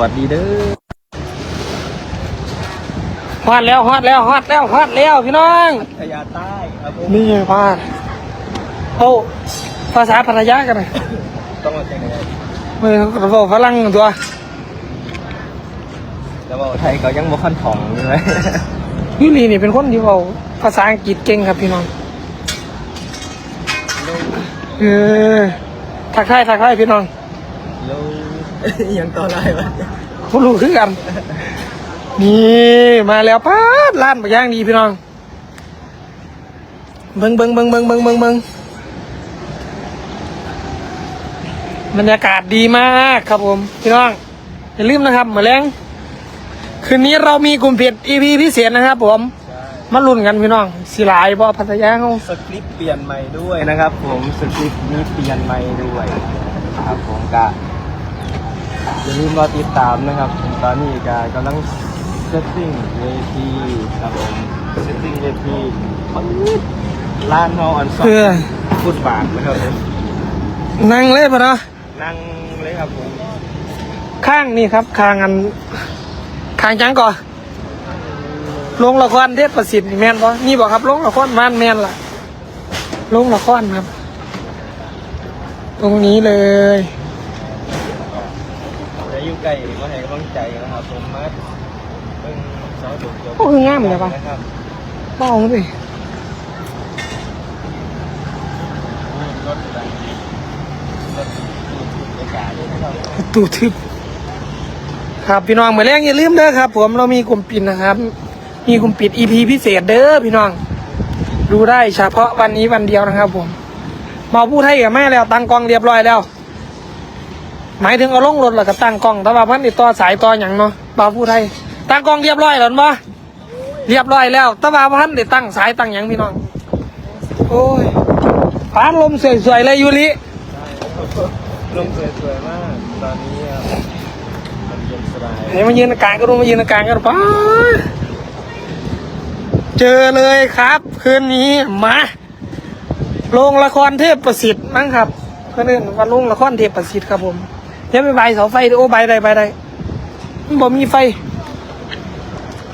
วัสดีเด้อฮอดแล้วฮอดแล้วฮอดแล้วฮอดแล้วพี่น้องพยาใต้ครับผมนี่พาดโอ้ภาษาภรรยากันเลยต้องมาแข่งกันไม่เราบอกฝรั่งตัวแล้วว่าไทยก็ยังบ่คันถ่องเลยยูรีนี่เป็นคนที่บอกภาษาอังกฤษเก่งครับพี่น้องเออทักทายทักทายพี่น้องแล้ว ยังต่อไล่วะผู้รู้คือกัน นี่มาแล้วป้าดร้านบะย่างดีพี่น้องเบิงเบิงเบิงเบิงเบิงเบิงเบิงบรรยากาศดีมากครับผม พี่น้อง อย่าลืมนะครับเหมือนแรงคืนนี้เรามีกลุ่มเพจ EP พิเศษนะครับ ผมมาลุ้นกันพี่น้องสิหลายบ่พัทยาเขาสคริปต์เปลี่ยนใหม่ด้วยนะครับ ผมสคริปต์นี้เปลี่ยนใหม่ด้วยครับผมก็ อย่าลืมรอติดตามนะครับผมตอนนี้ก็กำลังเซตติ้งเวทีครับผมเซตติ้งเวทีร้านเฮาออนซอเพื่อฟุตบาทนะครับผมนั่งเลยปะเนาะนั่งเลยครับผมข้างนี่ครับข้างอันข้างจังก่อนลงละครเทพประสิทธิ์นี่แม่นปะนี่บอกครับลงละครบ้านแม่นล่ะลงละครครับ ตรงนี้เลย จะอยู่ใกล้มาให้กำลังใจนะครับผมมาเบิ่งเสาดุจบโอ้คืองามเลยปะ นะครับมองสิรถดังรถบรรยากาศด้วยนะครับตูทึบครับพี่น้องเมื่อแรกอย่าลืมเด้อครับ ผมเรามีกลุ่มปิดนะครับ มีกลุ่มปิด EP พิเศษเด้อพี่น้อง ดูได้เฉพาะวันนี้วันเดียวนะครับ ผมเมาผู้ไทยกับแม่แล้วตั้งกล้องเรียบร้อยแล้ว หมายถึงเอาลงรถแล้วก็ตั้งกล้องแต่ว่าพันติดต่อสายต่ออย่างเนาะบ่าวผู้ไทยตั้งกล้องเรียบร้อยแล้วบ่เรียบร้อยแล้วแต่ว่าพันติดตั้งสายตั้งอย่างพี่น้อง โอ้ยฟ้าลมสวยๆเลยยูริลมสวยๆมากตอนนี้ครับมันเย็นสบายเดี๋ยวมายืนอากาศก็รู้มายืนอากาศกันป้าเจอเลยครับ คืนนี้มาโรงละครเทพประสิทธิ์มั้งครับเพื่อนเอนว่าโรงละครเทพประสิทธิ์ครับผม เดี๋ยวไปใบเสาไฟดิโอ้ใบใดใบใดมันบ่มีไฟ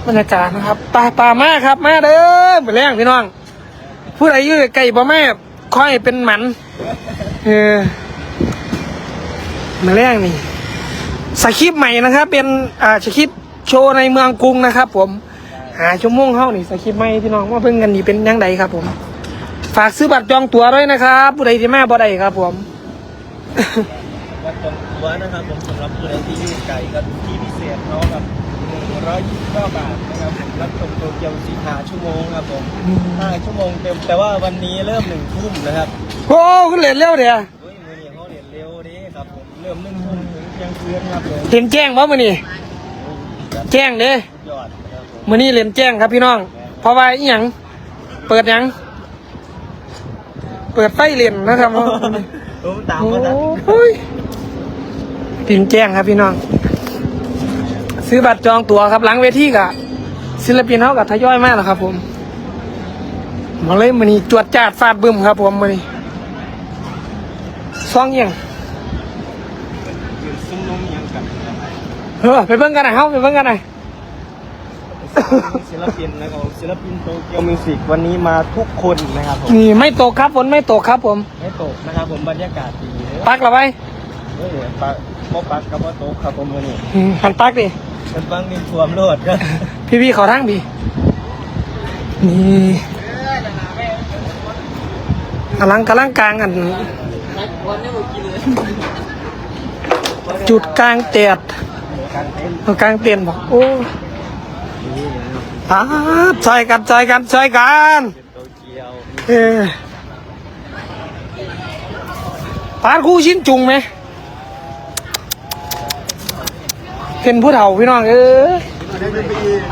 บรรยากาศนะครับป่าป่ามาครับมาเด้อไปแรงพี่น้องผู้ใดอยู่ไก่บ่แม่ค่อยเป็นหมันเออมาแรงนี่สคริปใหม่นะครับ เป็นอ่าสคริปโชว์ในเมืองกรุงนะครับ ผมหาชั่วโมงเข้านี่สคริปใหม่พี่น้องว่าเพิ่งกันนี่เป็นยังไงครับ ผม ฝากซื้อบัตรจองตั๋วด้วยนะครับผู้ใดที่มาบ่ได้ครับ ผม วัดตรงตัวนะครับผมสำหรับผู้ใดที่อยู่ไกลก็ที่พิเศษเนาะกับ129บาทนะครับผมรับชมโตเกียวสีหาชั่วโมงครับผมห้าชั่วโมงเต็มแต่ว่าวันนี้เริ่มหนึ่งทุ่มนะครับโอ้ขึ้นเล่นเร็วเดียวเฮ้ยมือนี้เขาเรียนเร็วดีครับผมเริ่มหนึ่งทุ่มถึงเที่ยงคืนครับผมเห็นแจ้งว่ามือนี่แจ้งเด้สุดยอดนะครับผมมือนี้เล่นแจ้งครับพี่น้อง เพราะว่าอีหยังเปิดหยังเปิดไฟเล่นนะครับผมตามโอมาทัน้ย เล่นแจ้งครับพี่น้อง ซื้อบัตรจองตั๋วครับหลังเวทีกะศิลปินเขากับทยอยมากแล้วครับ ผมมาเลยมันนี้จวดจาดฟาดบึ้มครับ ผมมันนี้ซองเอียงยืนซุ้มนมยังกับเออไปเบิ่งกันหน่อยเฮาไปเบิ่งกันหน่อยศิลปินนะครับผมศิลปินโตเกียวมิวสิกวันนี้มาทุกคนนะครับผมนี่ไม่ตกครับฝนไม่ตกครับผม ไม่ตกนะครับผมบรรยากาศดีเลยปักละไป เฮ้ยปักโมปักกับโมโตกครับผมวันนี้อืมหันปักดิ เป็นฟังดินท่วมโลดครับพี่พี่ๆขอทั้งพี่นี่กำลังกำลังกลางกัน จุดกลางเตียดการเต้นเอากลางเตียนบอกโอ้นี่นะครับอาซอยกันซอยกันซอยกันเป็นโตเกียวเออปาดคู่ชิ้นจุงไหม เป็นผู้เฒ่าพี่น้องเออ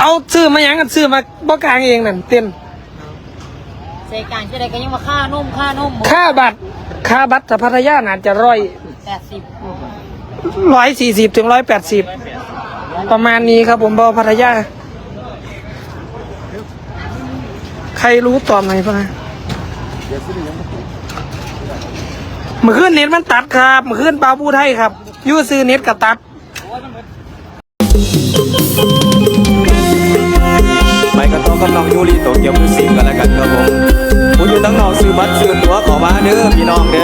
เอาซื้อมาหยังกันซื้อมาบ่กลางเองนั่นเต้นเซกลางจะได้ก็ยังมาค่านุ่มค่านุ่มค่าบัตรค่าบัตรพัทยาน่าจะร้อยแปดสิบร้อยสี่สิบถึงร้อยแปดสิบประมาณนี้ครับผมบอพัทยา ใครรู้ตอบหน่อยป่ะนะเมื่อคืนเน็ตมันตัดครับเมื่อคืนปลาผู้ไทยครับอยูซื้อเน็ตกับตัด ยูริโตเกียวมิวสิกกันแล้วกันครับผมผู้อยู่ตั้งนอกซื้อบัตรซื้อตั๋วขอมาเด้อพี่น้องเด้อ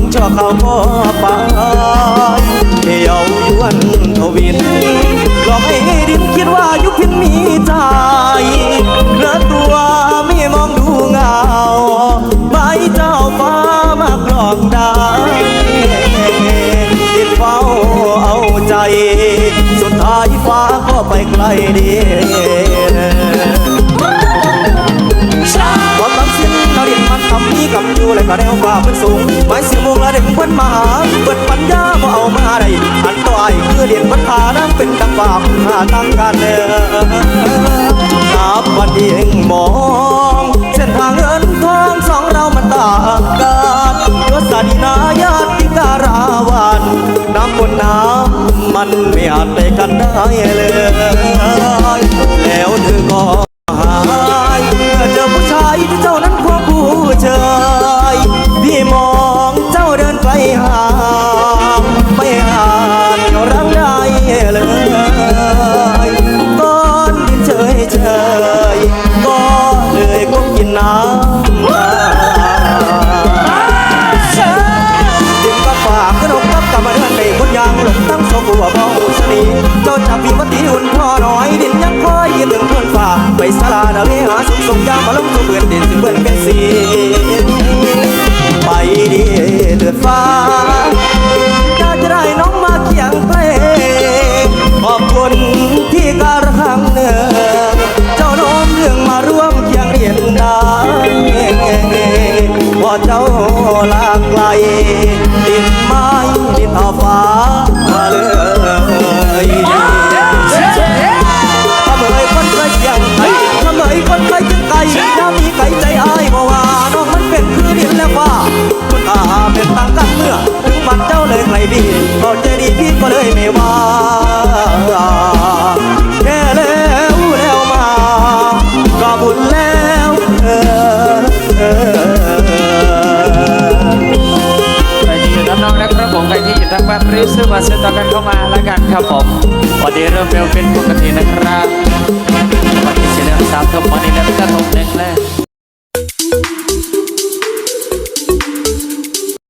งชั่วเขาก็ไปเที่ยวยวนทวินหลอกให้ดินคิดว่ายุพินมีใจเลือตัวไม่มองดูเงาใบเจ้าฟ้ามากรองได้ดินเฝ้าเอาใจ สุดท้ายฟ้าก็ไปไกลดี มันทำนี้กับอยู่และก็แนวฟ้าเป็นสูงไม้สิมงและเด็กเพิ่นมาหาเปิดปัญญาบ่เอามาได้อันต่อไอคือเรียนปัญหาน้ำเป็นตังบาปหาตั้งกันเดินนับวันเองมองเส้นทางเงินทองสองเรามันต่างกันยศดีนา ห่างไม่ห่านรังได้เลยก้อนดินเฉยเฉยๆก็เลยก้มกินน้ำตาจึงก็ฝากขนมกับกำมาเดินไปคนยางหลงตั้งโซกัวบ้องสนีเจ้าจับพี่มาตีหุ่น ดินไม้ดินเอาฟ้ามาเลยทำเอ่ยคนเคยเคียงไกลทำเอ่ยคนเคยจึงไกลน้ำมีไกลใจอายเพราะว่าน้องมันเป็นคือดินและฟ้าคุณอาเป็นต่างกันเมื่อถึงมันเจ้าเลยไกลดีก็ใจดีพี่ก็เลยไม่ว่า ที่อยู่ทางบ้านรีบซื้อมาซื้อต่อกันเข้ามาแล้วกันครับผมวันนี้เริ่มเร็วเป็นปกตินะครับวันนี้เฉลิมสามทุ่มวันนี้เริ่มกระทงแดงแล้ว